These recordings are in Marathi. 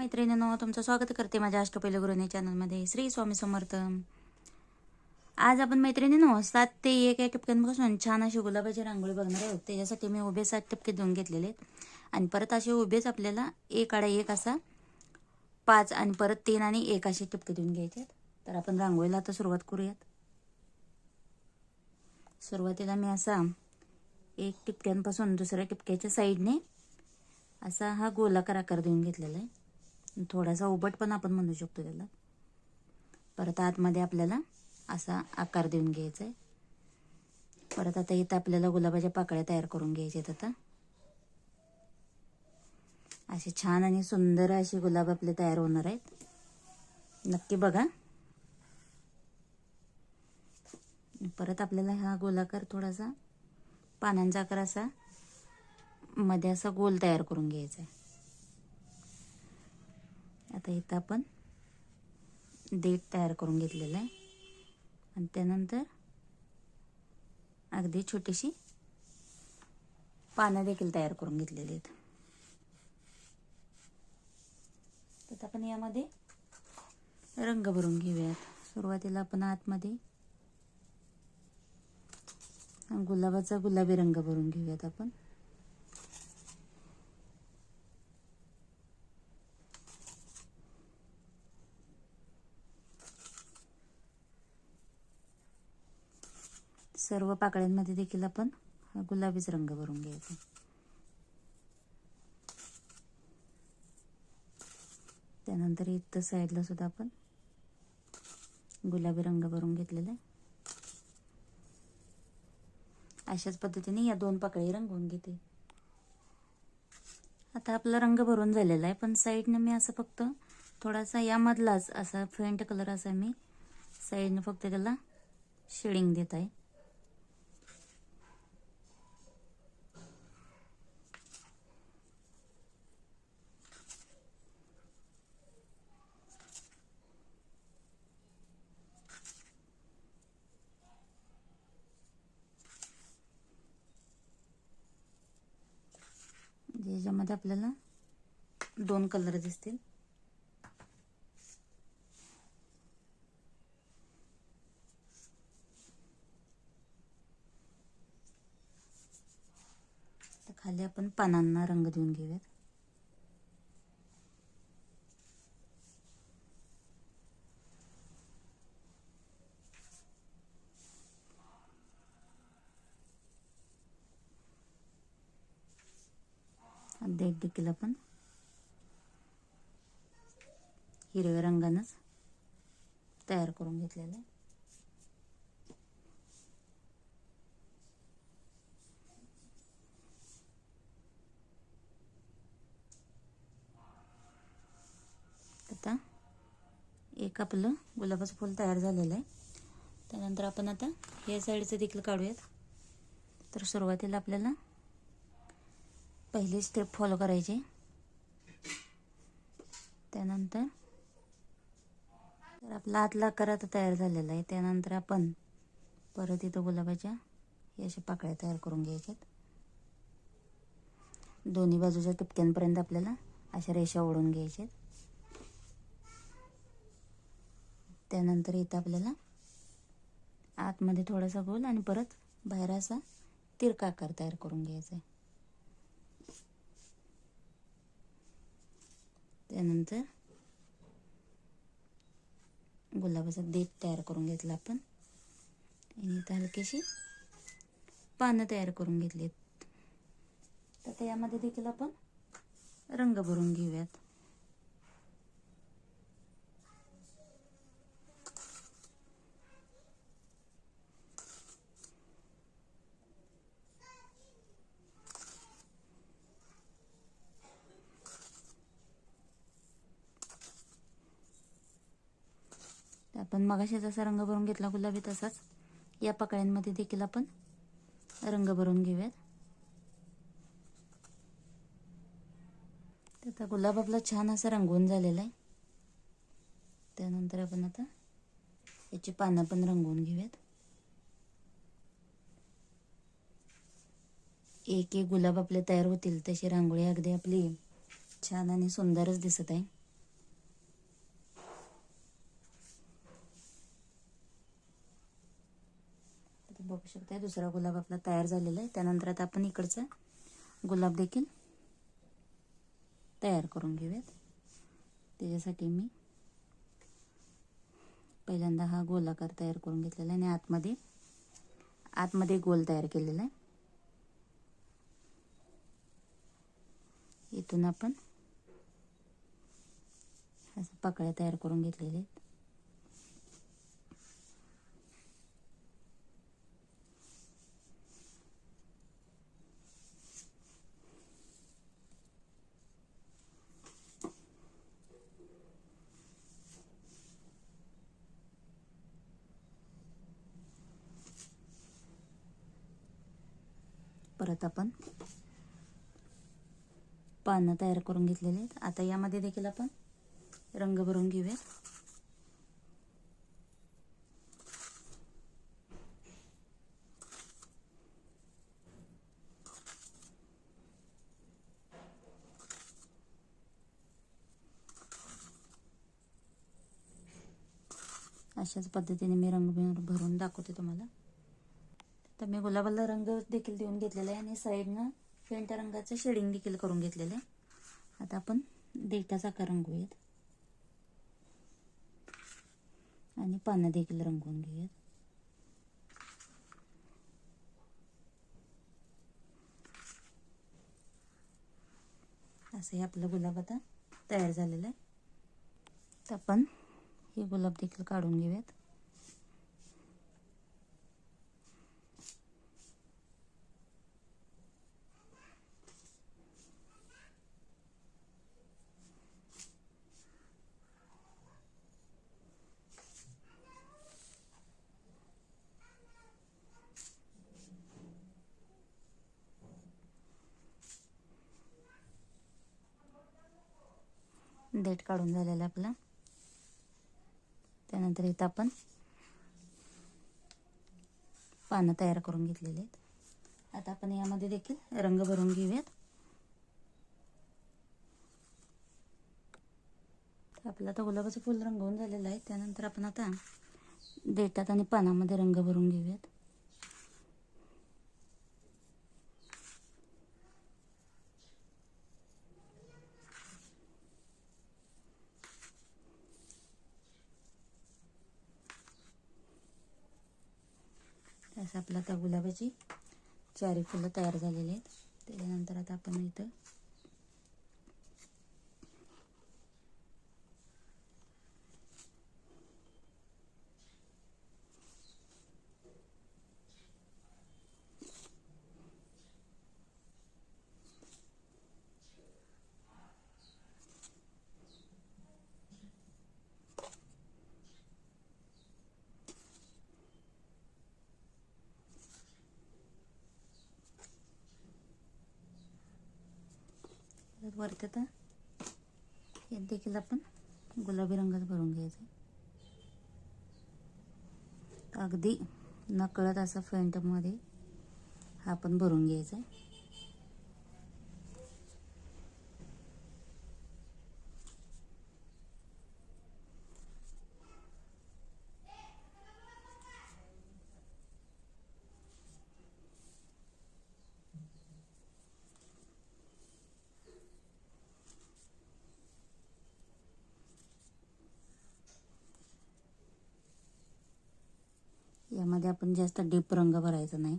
मैत्रिणींनो तुमचं स्वागत करते माझ्या अष्टपैल गुरुनी चॅनलमध्ये श्री स्वामी समर्थ. आज आपण मैत्रिणींनो सात ते एक या टिपक्यांपासून छान अशी गुलाबाची रांगोळी बघणार आहोत. त्याच्यासाठी मी उभे सात टिपके देऊन घेतलेले आहेत. आणि परत असे उभेच आपल्याला एक आडा एक असा पाच आणि परत तीन आणि एक असे टिपके देऊन घ्यायचे आहेत. तर आपण रांगोळीला आता सुरुवात करूयात. सुरुवातीला मी असा एक टिपक्यांपासून दुसऱ्या टिपक्याच्या साईडने असा हा गोलाकार आकार देऊन घेतलेला आहे. थोडासा उबट पण आपण म्हणू शकतो त्याला. परत आतमध्ये आपल्याला असा आकार देऊन घ्यायचा आहे. परत आता इथं आपल्याला गुलाबाच्या पाकळ्या तयार करून घ्यायच्या आहेत आता. असे छान आणि सुंदर असे गुलाब आपले तयार होणार आहेत. नक्की बघा. परत आपल्याला हा गोलाकार थोडासा पानांचा आकार असा मध्ये असा गोल तयार करून घ्यायचा आहे. आता इथं आपण देठ तयार करून घेतलेलं आहे. आणि त्यानंतर अगदी छोटीशी पानं देखील तयार करून घेतलेली आहेत. तर आपण यामध्ये रंग भरून घेऊयात. सुरुवातीला आपण आतमध्ये गुलाबाचा गुलाबी रंग भरून घेऊयात आपण. सर्व पाकळ्यांमध्ये देखील आपण गुलाबीच रंग भरून घ्यायचा. त्यानंतर इथं साईडला सुद्धा आपण गुलाबी रंग भरून घेतलेला आहे. अशाच पद्धतीने या दोन पाकळी रंगवून घेते. आता आपला रंग भरून झालेला आहे पण साईडनं मी असं फक्त थोडासा यामधलाच असा फेंट कलर असा मी साईडनं फक्त त्याला शेडिंग देत आहे. याच्यामध्ये आपल्याला दोन कलर दिसतील. तर खाली आपण पानांना रंग देऊन घेऊयात. देठ देखील आपण. हिरव्या रंगानंच तयार करून घेतलेलं आहे. आता एक आपलं गुलाबाचं फूल तयार झालेलं आहे. त्यानंतर आपण आता या साईडचं देखील काढूयात. तर सुरुवातीला आपल्याला पहिली स्टेप फॉलो करायची. त्यानंतर तर आपला आतला आकार आता तयार झालेला आहे त्यानंतर आपण परत इथं गुलाबाच्या हे अशा पाकळ्या तयार करून घ्यायच्यात. दोन्ही बाजूच्या टिपक्यांपर्यंत आपल्याला अशा रेषा ओढून घ्यायच्यात. त्यानंतर इथं आपल्याला आतमध्ये थोडासा गोल आणि परत बाहेर असा तिरका आकार तयार करून घ्यायचा आहे. त्यानंतर गुलाबाचा देठ तयार करून घेतला आपण. आणि इथं हलकीशी पानं तयार करून घेतलीत. तर त्यामध्ये देखील आपण रंग भरून घेऊयात. आपण मगाशी जसा रंग भरून घेतला गुलाबी तसाच. या पकड्यांमध्ये देखील आपण रंग भरून घेऊयात. आता गुलाब आपला छान असा रंगवून झालेला आहे. त्यानंतर आपण आता याची पानं पण रंगवून घेऊयात. एक एक गुलाब आपले तयार होतील तशी रांगोळी अगदी आपली छान आणि सुंदरच दिसत आहे. बघू शकता दुसरा गुलाब आपला तयार झालेला आहे त्यानंतर आता आपण इकडचा गुलाब देखील तयार करून घेऊयात. त्याच्यासाठी मी पहिल्यांदा हा गोलाकार तयार करून घेतलेला आहे आणि आतमध्ये आतमध्ये गोल तयार केलेला आहे. इथून आपण असं पाकळ्या तयार करून घेतलेल्या आहेत. परत आपण पानं तयार करून घेतलेले आहेत. आता यामध्ये देखील आपण रंग भरून घेऊया. अशाच पद्धतीने मी रंग भरून दाखवते तुम्हाला. तर मी गुलाबाला रंग देखील देऊन घेतलेला आहे आणि साईडनं फेंट रंगाचं शेडिंग देखील करून घेतलेलं आहे. आता आपण देठाचा आकार रंगवूयात. आणि पानं देखील रंगवून घेऊयात. असं हे आपलं गुलाब आता तयार झालेलं आहे. तर आपण हे गुलाब देखील काढून घेऊयात. देठ काढून झालेला आपला. त्यानंतर इथं आपण पानं तयार करून घेतलेली आहेत. आता आपण यामध्ये देखील रंग भरून घेऊयात. आपला आता गुलाबाचं फुल रंगवून झालेलं आहे. त्यानंतर आपण आता देठात आणि पानामध्ये रंग भरून घेऊयात. असं आपलं आता गुलाबाची? चारी फुलं तयार झालेली आहेत. त्याच्यानंतर आता आपण इथं वरती आता यात देखील आपण गुलाबी रंगात भरून घ्यायचं. अगदी नकळत असा फेंटमध्ये हा आपण भरून घ्यायचा. आहे यामध्ये आपण जास्त डीप रंग भरायचा नाही.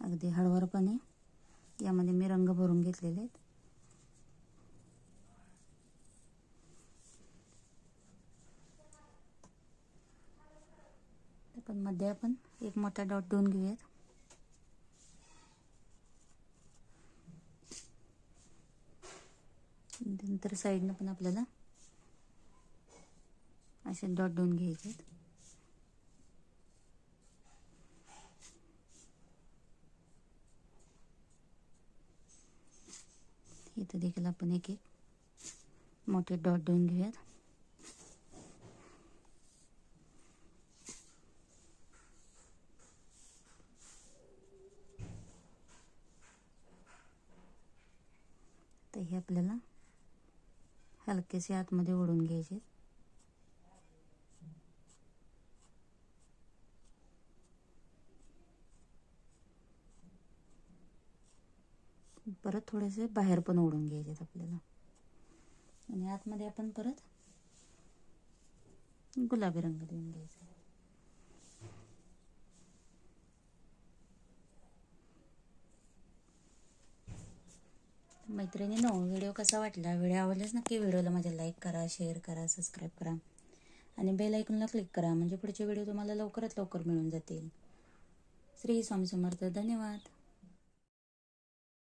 अगदी हळवरपणे यामध्ये मी रंग भरून घेतलेले आहेत. पण मध्ये आपण एक मोठा डॉट देऊन घेऊयात. नंतर साईडनं पण आपल्याला असे डॉट दोन घ्यायचे आहेत. इथं देखील आपण एक एक मोठे डॉट दोन घेऊयात तर हे आपल्याला हलकेसे आतमध्ये ओढून घ्यायचे. परत थोडेसे बाहेर पण ओढून घ्यायचे आपल्याला. आणि आतमध्ये आपण परत गुलाबी रंग देऊन घ्यायचा. मैत्रिणीनो व्हिडिओ कसा वाटला? व्हिडिओ आवडल्यास नक्की व्हिडिओला माझ्या लाईक करा शेअर करा सबस्क्राईब करा. आणि बेल ऐकूनला क्लिक करा. म्हणजे पुढचे व्हिडिओ तुम्हाला लवकरात लवकर मिळून जातील. श्री स्वामी समर्थ. धन्यवाद.